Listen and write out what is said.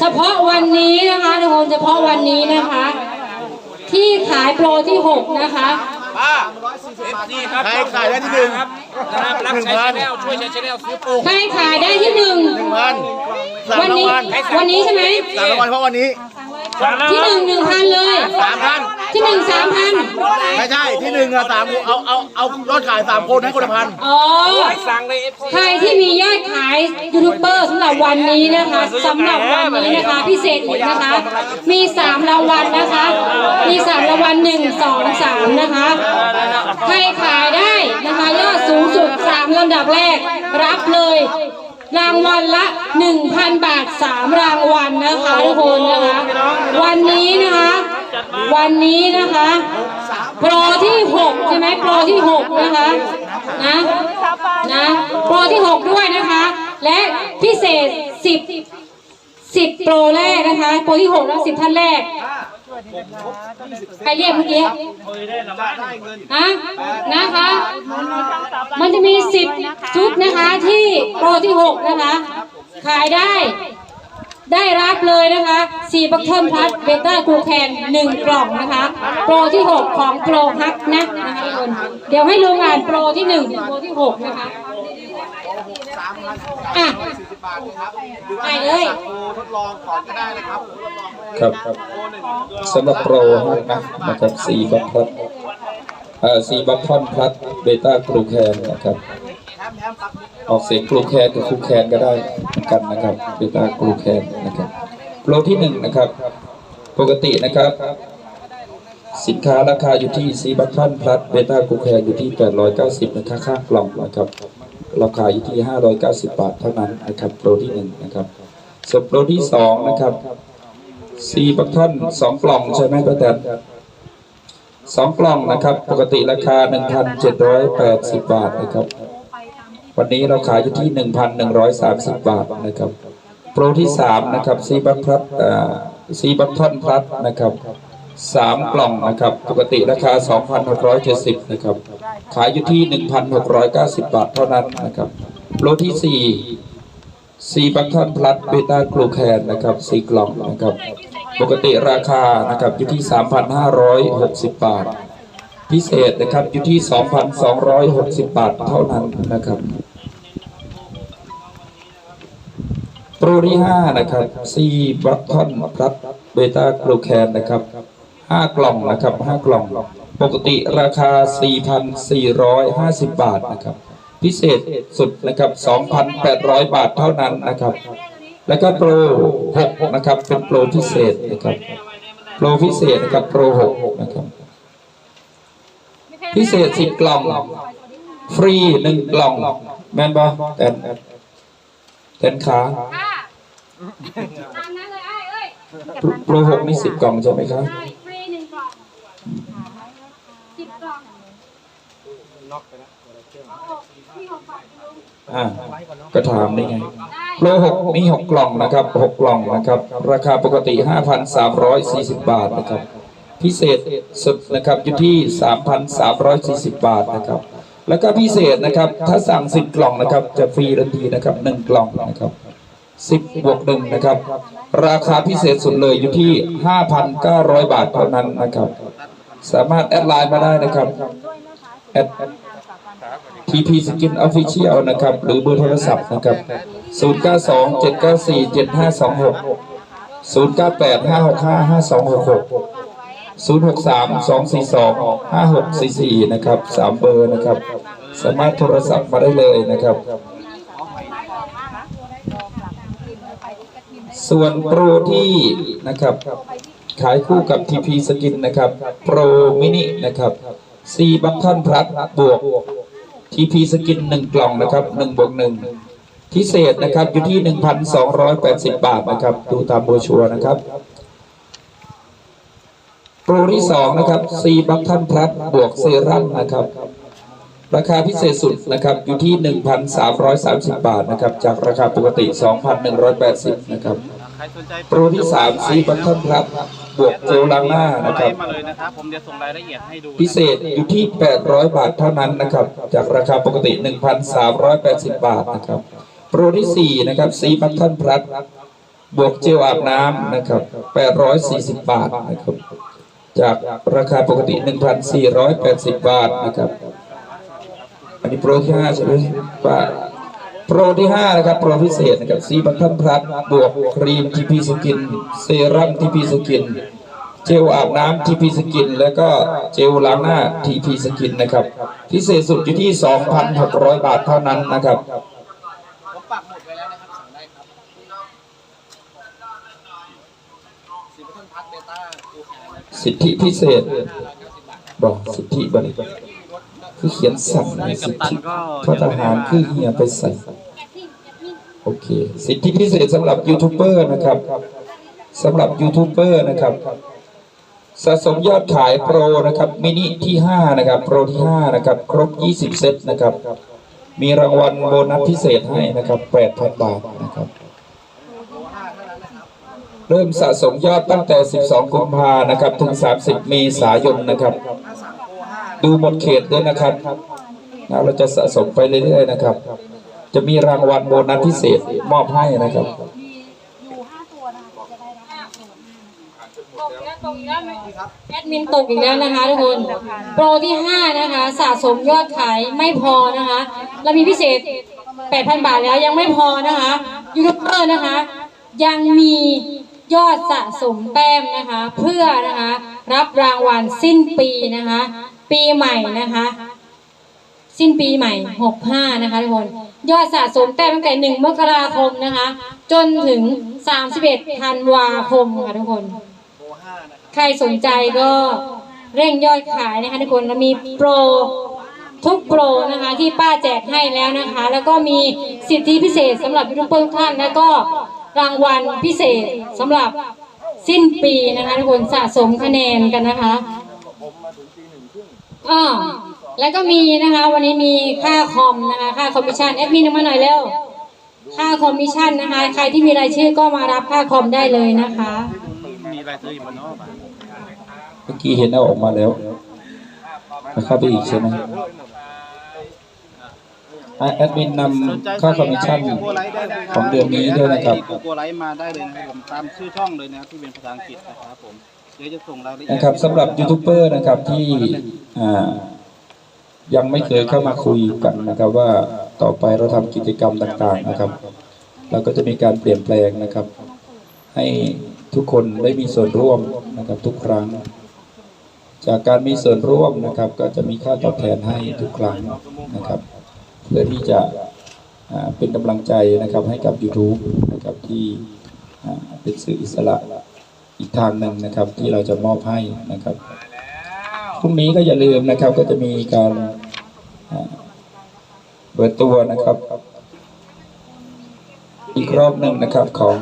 เฉพาะวันนี้นะคะทุกคนเฉพาะวันนี้นะคะ ที่ขายโปรที่ 6 นะคะ ป้านี่ครับใครขายได้ที่หนึ่งครับนะครับรักใช้ชาแนลช่วยใช้ชาแนลซื้อปูใครขายได้ที่หนึ่งพันสามวันรางนี้วัลวันนี้ใช่ไหมสามรางวัลเพราะวันนี้ที่หนึ่งหนึ่งพันเลย สามพัน ที่หนึ่งสามพันไม่ใช่ที่หนึ่งอะสามเอาเอาเอารถขายสามคนให้คนละพันอ๋อสั่งในเอฟซีใครที่มียอดขายยูทูบเบอร์สำหรับวันนี้นะคะสำหรับวันนี้นะคะ พิเศษอีกนะคะ มี3รางวัลนะคะ มี3รางวัล1 2 3นะคะใครขายได้นะคะยอดสูงสุด3ลำดับแรกรับเลยรางวัลละ 1,000 บาท 3 รางวัลนะคะทุกคนนะคะ วันนี้นะคะ วันนี้นะคะ โปรที่6ใช่ไหมโปรที่6นะคะนะนะโปรที่6ด้วยนะคะ และพิเศษ10 10โปรแรกนะคะ โปรที่6แล้ว10ท่านแรกใครเรียกเมื่อกี้ฮะนะคะ มันจะมี10ชุดนะคะที่โปรที่6นะคะ ขายได้ ได้รับเลยนะคะ4บัคเทิลพัทเบต้าคูแคน1กล่องนะคะ โปรที่ 6 ของโปรฮักนะนะคะทุกคนเดี๋ยวให้ลงอ่านโปรที่1ถึงโปรที่ 6 นะคะอะไปเลยทดลองก่อนก็ได้นะครับครับสำหรับโปรฮักนะนะครับสี่บัคพลัดเอ่อสี่บัคทอนพลัดเบต้ากรูแคนนะครับ ออกเสียงกรูแคนกับคูแคนก็ได้เหมือนกันนะครับเบตากรูแคนนะครับโปรที่หนึ่งนะครับ ปกตินะครับ สินค้าราคาอยู่ที่ซีบัคทอนพลัดเบต้ากูแคนอยู่ที่ 890นะคะค่ากล่องนะครับราคาอยู่ที่ 590 บาทเท่านั้นนะครับโปรที่หนึ่งนะครับส่วนโปรที่สองนะครับสี่บักท่อนสองกล่องใช่ไหมป้าแตนสองกล่องนะครับ ปกติราคา 1,780 บาทนะครับ วันนี้เราขายอยู่ที่ 1,130 บาทนะครับ โปรที่สามนะครับซีบัคพลัดอ่าซีบัคทอนพลัดนะครับสามกล่องนะครับ ปกติราคา 2,670 นะครับ ขายอยู่ที่ 1,690 บาทเท่านั้นนะครับ โปรที่สี่ซีบัคทอนพลัสเบต้ากลูแคนนะครับสีกล่องนะครับ ปกติราคานะครับอยู่ที่ 3,560 บาท พิเศษนะครับอยู่ที่ 2,260 บาทเท่านั้นนะครับ โปรที่ 5 นะครับซีบัคทอนพลัสเบต้ากลูแคนนะครับ 5 กล่องนะครับ 5 กล่อง ปกติราคา 4,450 บาทนะครับ พิเศษสุดนะครับ 2,800 บาทเท่านั้นนะครับ แล้วก็โปร 6 นะครับ เป็นโปรพิเศษนะครับ โปรพิเศษนะครับ โปร 6 นะครับ พิเศษ10กล่อง ฟรี1กล่อง แมนบอแตนแตนขาค่ะตามนั้นเลยไอ้เอ้ยโปร6นี่10กล่องใช่ไหมครับได้ฟรีหนึ่งกล่องสิบกล่องที่หกกล่องลุงอ่าก็ถามได้ไงได้โลหกมีหกกล่องนะครับหกกล่องนะครับ ราคาปกติ5,340บาทนะครับ พิเศษสุดนะครับอยู่ที่ 3,340 บาทนะครับ แล้วก็พิเศษนะครับ ถ้าสั่ง 10 กล่องนะครับ จะฟรีทันทีนะครับ 1 กล่องนะครับ10บวกหนึ่งนะครับ ราคาพิเศษสุดเลยอยู่ที่ 5,900 บาทเท่านั้นนะครับ สามารถแอดไลน์มาได้นะครับแอด TP Skin Official นะครับ หรือเบอร์โทรศัพท์นะครับ 092 794 0632425644 นะครับ3เบอร์นะครับ สามารถโทรศัพท์มาได้เลยนะครับ ส่วนโปรที่นะครับ ขายคู่กับ TP Skin นะครับ โปรมินินะครับ4บัคทอนพลัสบวก TP สกินหนึ่งกล่องนะครับหนึ่งบวกหนึ่งพิเศษนะครับอยู่ที่ 1,280 บาทนะครับ ดูตามโบชัวนะครับ ปรที่สองนะครับซีบัคทันพลัสบวกเซรั่มนะครับ ราคาพิเศษสุดนะครับอยู่ที่ 1,330 บาทนะครับ จากราคาปกติ 2,180 นะครับใครสนใจโปรที่สามซีบัคทันพลัสบวกเจลล้างหน้านะครับมาเลยนะครับผมจะส่งรายละเอียดให้ดูพิเศษอยู่ที่ 800 บาทเท่านั้นนะครับ จากราคาปกติ 1,380 บาทนะครับ โปรที่ 4 นะครับซีบัตทอนพลัสบวกเจลอาบน้ำนะครับ 840 บาทนะครับ จากราคาปกติ 1,480 บาทนะครับ อันนี้โปรที่5ใช่ไหมป้าโปรที่ 5 นะครับ โปรพิเศษนะครับซีบัตทันพลัสบวกครีมทีพีสกิน เซรั่มทีพีสกิน เจลอาบน้ำทีพีสกิน แล้วก็เจลล้างหน้าทีพีสกินนะครับ พิเศษสุดอยู่ที่ 2,600 บาทเท่านั้นนะครับ ผมปักหมุดไว้แล้วนะครับสั่งได้ครับสิบเปอร์เซ็นต์พัดเบต้าดูแข็ง สิทธิพิเศษ บอกสิทธิบัตรคือเขียนสั่งในสิทธิทอทหารคือเฮียไปใส่โอเค สิทธิพิเศษสำหรับยูทูบเบอร์นะครับสำหรับยูทูบเบอร์นะครับสะสมยอดขายโปรนะครับมินิที่ 5 นะครับ โปรที่ 5 นะครับ ครบ 20 เซตนะครับ มีรางวัลโบนัสพิเศษให้นะครับ 8,000 บาทนะครับ เริ่มสะสมยอดตั้งแต่ 12 กุมภานะครับ ถึง 30 เมษายนนะครับ ดูหมดเขตด้วยนะครับเราจะสะสมไปเรื่อยๆนะครับ จะมีรางวัลโบนัสพิเศษมอบให้นะครับแอดมินตกอีกแล้วนะคะทุกคน โปรที่ 5 นะคะ สะสมยอดขายไม่พอนะคะ เรามีพิเศษ 8,000 บาทแล้วยังไม่พอนะคะ ยูทูบเบอร์นะคะ ยังมี ยอดสะสมแต้มนะคะ เพื่อนะคะรับรางวัลสิ้นปีนะคะ ปีใหม่นะคะ สิ้นปีใหม่ 65 นะคะทุกคน ยอดสะสมแต้มตั้งแต่ 1 มกราคมนะคะ จนถึง 31 ธันวาคมค่ะทุกคน ใครสนใจก็เร่งยอดขายนะคะทุกคนแล้วมีโปรทุกโปรนะคะที่ป้าแจกให้แล้วนะคะ แล้วก็มีสิทธิพิเศษสำหรับยูทูบเบอร์ทุกท่านแล้วก็ รางวัลพิเศษสำหรับสิ้นปีนะคะทุกคนสะสมคะแนนกันนะคะอ่าแล้วก็มีนะคะ วันนี้มีค่าคอมนะคะค่าคอมมิชชั่นแอดมินมาหน่อยเร็วค่าคอมมิชชั่นนะคะ ใครที่มีรายชื่อก็มารับค่าคอมได้เลยนะคะ มีรายชื่ออยู่บนนอกเมื่อกี้เห็นเอาออกมาแล้วแล้วเข้าไปอีกใช่ไหม แอดมินนำค่าคอมมิชชั่นของเดือนนี้ด้วยนะครับโกโกไลท์มาได้เลยนะครับผมตามชื่อช่องเลยนะครับที่เป็นภาษาอังกฤษนะครับผมเดี๋ยวจะส่งรายละเอียดนะครับสำหรับยูทูบเบอร์นะครับที่อ่ายังไม่เคยเข้ามาคุยกันนะครับว่าต่อไปเราทำกิจกรรมต่างๆนะครับ เราก็จะมีการเปลี่ยนแปลงนะครับ ให้ทุกคนได้มีส่วนร่วมนะครับทุกครั้ง จากการมีส่วนร่วมนะครับ ก็จะมีค่าตอบแทนให้ทุกครั้งนะครับ เพื่อที่จะเป็นกำลังใจนะครับให้กับ YouTube นะครับที่เป็นสื่ออิสระอีกทางหนึ่งนะครับที่เราจะมอบให้นะครับพรุ่งนี้ก็อย่าลืมนะครับก็จะมีการเปิดตัวนะครับ อีกรอบหนึ่งนะครับของ